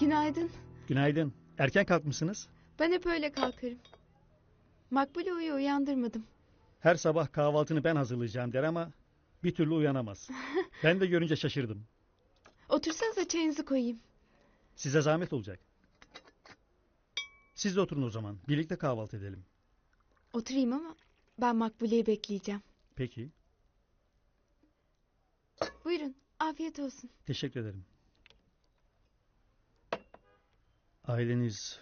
Günaydın. Günaydın. Erken kalkmışsınız. Ben hep öyle kalkarım. Makbule uyu uyandırmadım. Her sabah kahvaltını ben hazırlayacağım der ama bir türlü uyanamaz. ben de görünce şaşırdım. Otursanıza çayınızı koyayım. Size zahmet olacak. Siz de oturun o zaman. Birlikte kahvaltı edelim. Oturayım ama ben Makbule'yi bekleyeceğim. Peki. Buyurun afiyet olsun. Teşekkür ederim. Aileniz,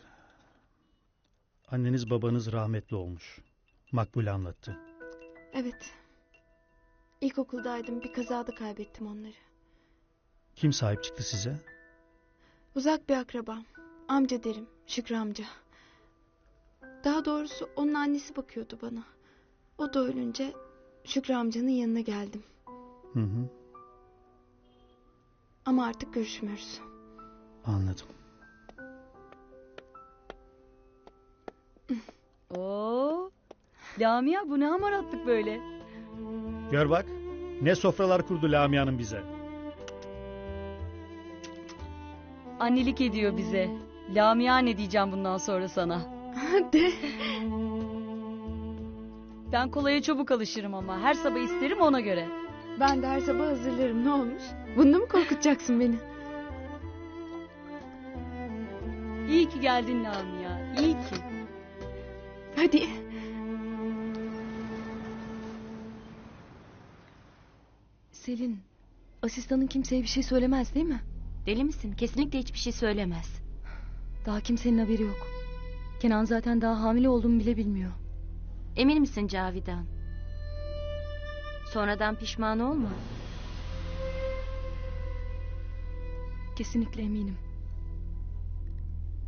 anneniz babanız rahmetli olmuş. Makbule anlattı. Evet. İlkokuldaydım bir kazada kaybettim onları. Kim sahip çıktı size? Uzak bir akrabam. Amca derim Şükrü amca. Daha doğrusu onun annesi bakıyordu bana. O da ölünce Şükrü amcanın yanına geldim. Hı hı, Ama artık görüşmüyoruz. anladım. Oo. Lamia bu ne hamaratlık böyle? Gör bak, ne sofralar kurdu Lamia'nın bize. Annelik ediyor bize. Lamia ne diyeceğim bundan sonra sana? De. Ben kolaya çabuk alışırım ama her sabah isterim ona göre. Ben de her sabah hazırlarım ne olmuş? Bunda mı korkutacaksın beni? İyi ki geldin Lamia. iyi ki. Hadi. Selin, asistanın kimseye bir şey söylemez değil mi? Deli misin? Kesinlikle hiçbir şey söylemez. Daha kimsenin haberi yok. Kenan zaten daha hamile olduğumu bile bilmiyor. Emin misin Cavidan? Sonradan pişman olma. Kesinlikle eminim.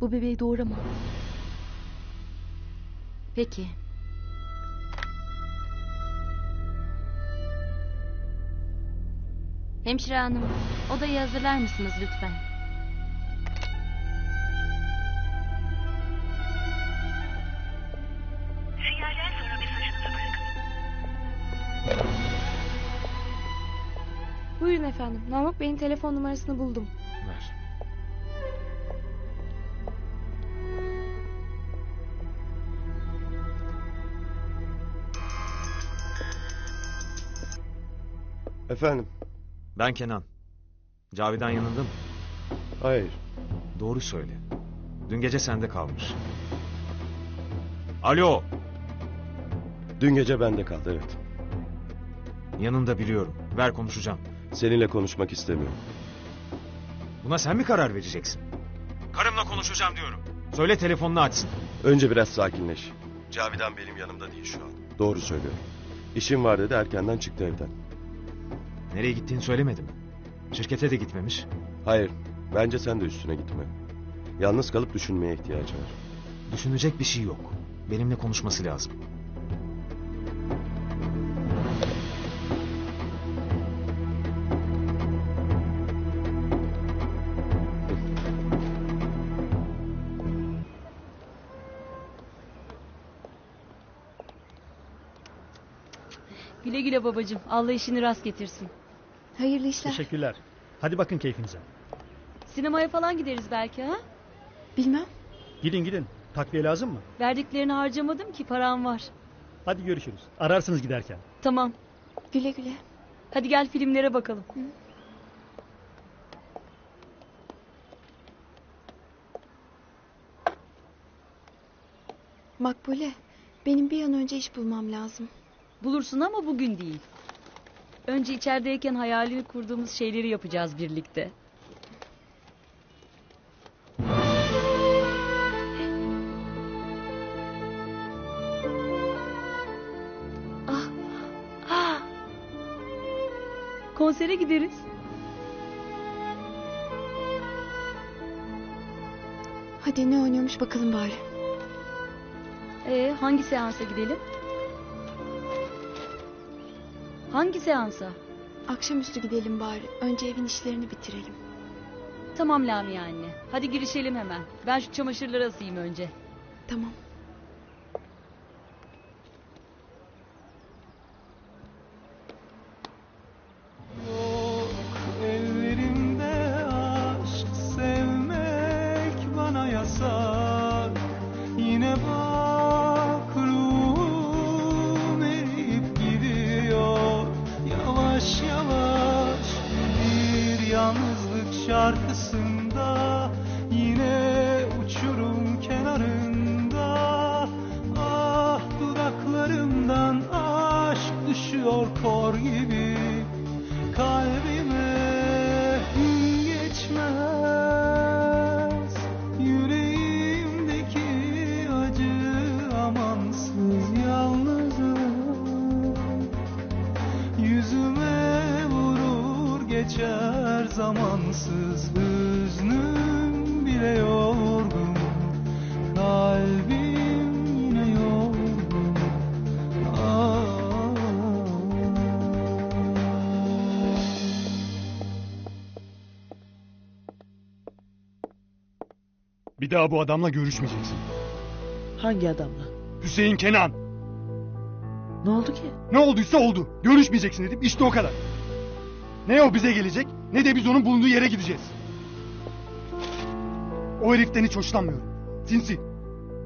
Bu bebeği doğuramam. Peki. Hemşire hanım, odayı hazırlar mısınız lütfen? Sinyalden sonra mesajınızı bırakın. Buyurun efendim. Namık Bey'in telefon numarasını buldum. Ver. Efendim? Ben Kenan. Cavidan yanında mı? Hayır. Doğru söyle. Dün gece sende kalmış. Alo. Dün gece bende kaldı evet. Yanında biliyorum. Ver konuşacağım. Seninle konuşmak istemiyorum. Buna sen mi karar vereceksin? Karımla konuşacağım diyorum. Söyle telefonunu açsın. Önce biraz sakinleş. Cavidan benim yanımda değil şu an. Doğru söylüyorum. İşim var dedi erkenden çıktı evden. Nereye gittiğini söylemedim. Şirkete de gitmemiş. Hayır. Bence sen de üstüne gitme. Yalnız kalıp düşünmeye ihtiyacı var. Düşünecek bir şey yok. Benimle konuşması lazım. Güle güle babacığım. Allah işini rast getirsin. Hayırlı işler. Teşekkürler. Hadi bakın keyfinize. Sinemaya falan gideriz belki ha? Bilmem. Gidin gidin. Takviye lazım mı? Verdiklerini harcamadım ki param var. Hadi görüşürüz. Ararsınız giderken. Tamam. Güle güle. Hadi gel filmlere bakalım. Makbule. Benim bir an önce iş bulmam lazım. Bulursun ama bugün değil. Önce içerideyken hayalini kurduğumuz şeyleri yapacağız birlikte. Ah, ah. Konsere gideriz. Hadi ne oynuyormuş bakalım bari. Ee, hangi seansa gidelim? Hangi seansa? Akşamüstü gidelim bari. Önce evin işlerini bitirelim. Tamam Lamia anne. Hadi girişelim hemen. Ben şu çamaşırları asayım önce. Tamam. Geçer zamansız hüznüm bile yorgun Kalbim yine yorgun Ah. Bir daha bu adamla görüşmeyeceksin. Hangi adamla? Hüseyin Kenan. Ne oldu ki? Ne olduysa oldu. Görüşmeyeceksin dedim. İşte o kadar. Ne o bize gelecek ne de biz onun bulunduğu yere gideceğiz. O heriften hiç hoşlanmıyorum. Sinsi.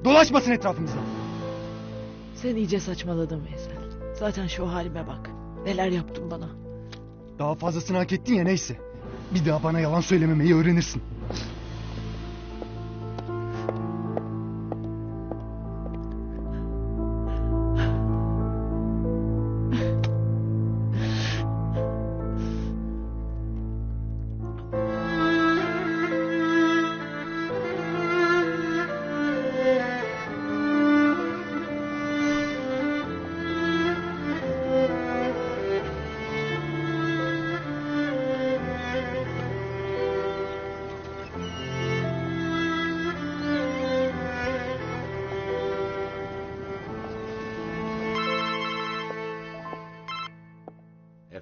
Dolaşmasın etrafımızda. Sen iyice saçmaladın Veysel. Zaten şu halime bak. Neler yaptın bana. Daha fazlasını hak ettin ya neyse. Bir daha bana yalan söylememeyi öğrenirsin.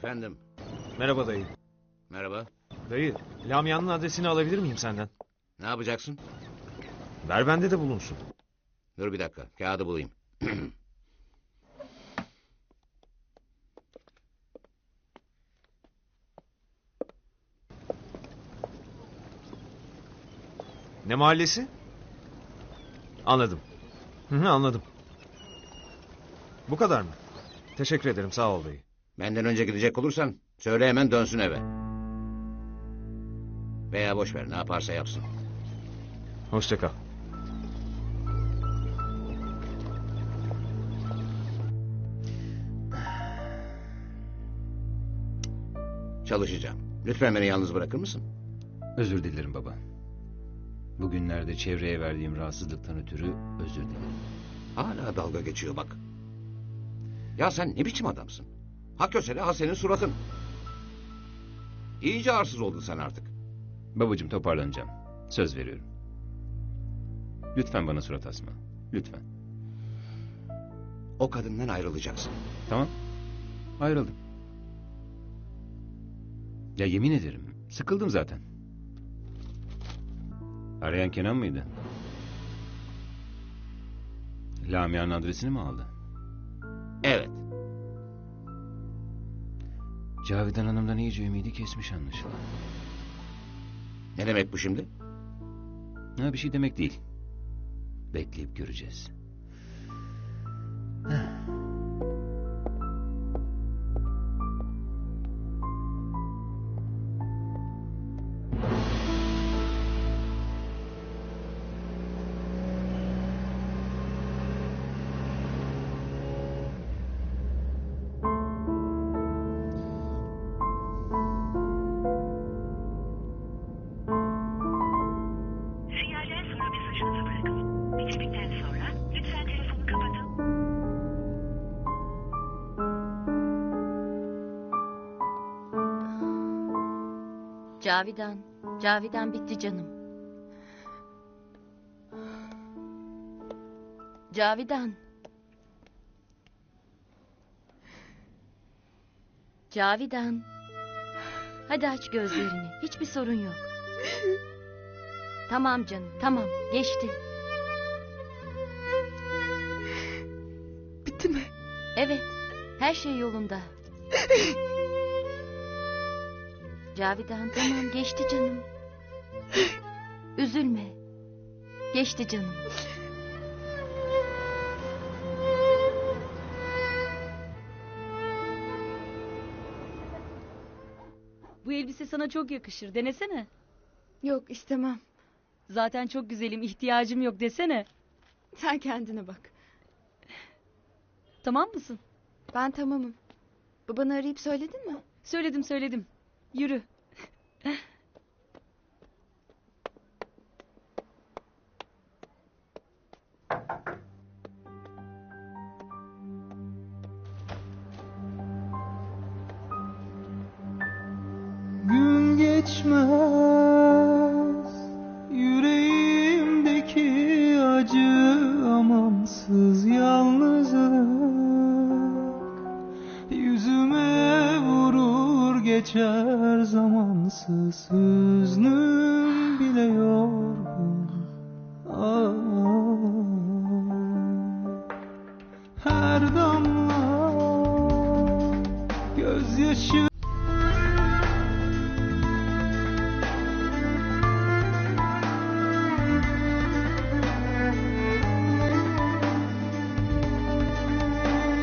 Efendim, Merhaba dayı. merhaba. Dayı, Lamia'nın adresini alabilir miyim senden? Ne yapacaksın? Ver bende de bulunsun. Dur bir dakika, kağıdı bulayım. Ne mahallesi? Anladım. Hı hı, anladım. Bu kadar mı? Teşekkür ederim, sağ ol dayı. Benden önce gidecek olursan, söyle hemen dönsün eve. Veya boş ver, ne yaparsa yapsın. Hoşça kal. Çalışacağım. Lütfen beni yalnız bırakır mısın? Özür dilerim baba. Bugünlerde çevreye verdiğim rahatsızlıktan ötürü özür dilerim. Hala dalga geçiyor bak. Ya sen ne biçim adamsın? Ha kösele ha senin suratın. İyice arsız oldun sen artık. Babacığım toparlanacağım. Söz veriyorum. Lütfen bana surat asma. Lütfen. O kadından ayrılacaksın. Tamam. Ayrıldım. Ya yemin ederim. Sıkıldım zaten. Arayan Kenan mıydı? Lamia'nın adresini mi aldı? Evet. Cavidan Hanım'dan iyice ümidi kesmiş anlaşılan. Ne demek bu şimdi? Ha bir şey demek değil. Bekleyip göreceğiz. Cavidan. Cavidan bitti canım. Cavidan. Cavidan. Hadi aç gözlerini. Hiçbir sorun yok. Tamam canım, tamam. Geçti. Bitti mi? Evet, her şey yolunda. Cavidan tamam geçti canım. Üzülme. Geçti canım. Bu elbise sana çok yakışır. Denesene. Yok istemem. Zaten çok güzelim. ihtiyacım yok desene. Sen kendine bak. Tamam mısın? Ben tamamım. Babanı arayıp söyledin mi? Söyledim söyledim. Yürü. Gün geçmez vurur geçer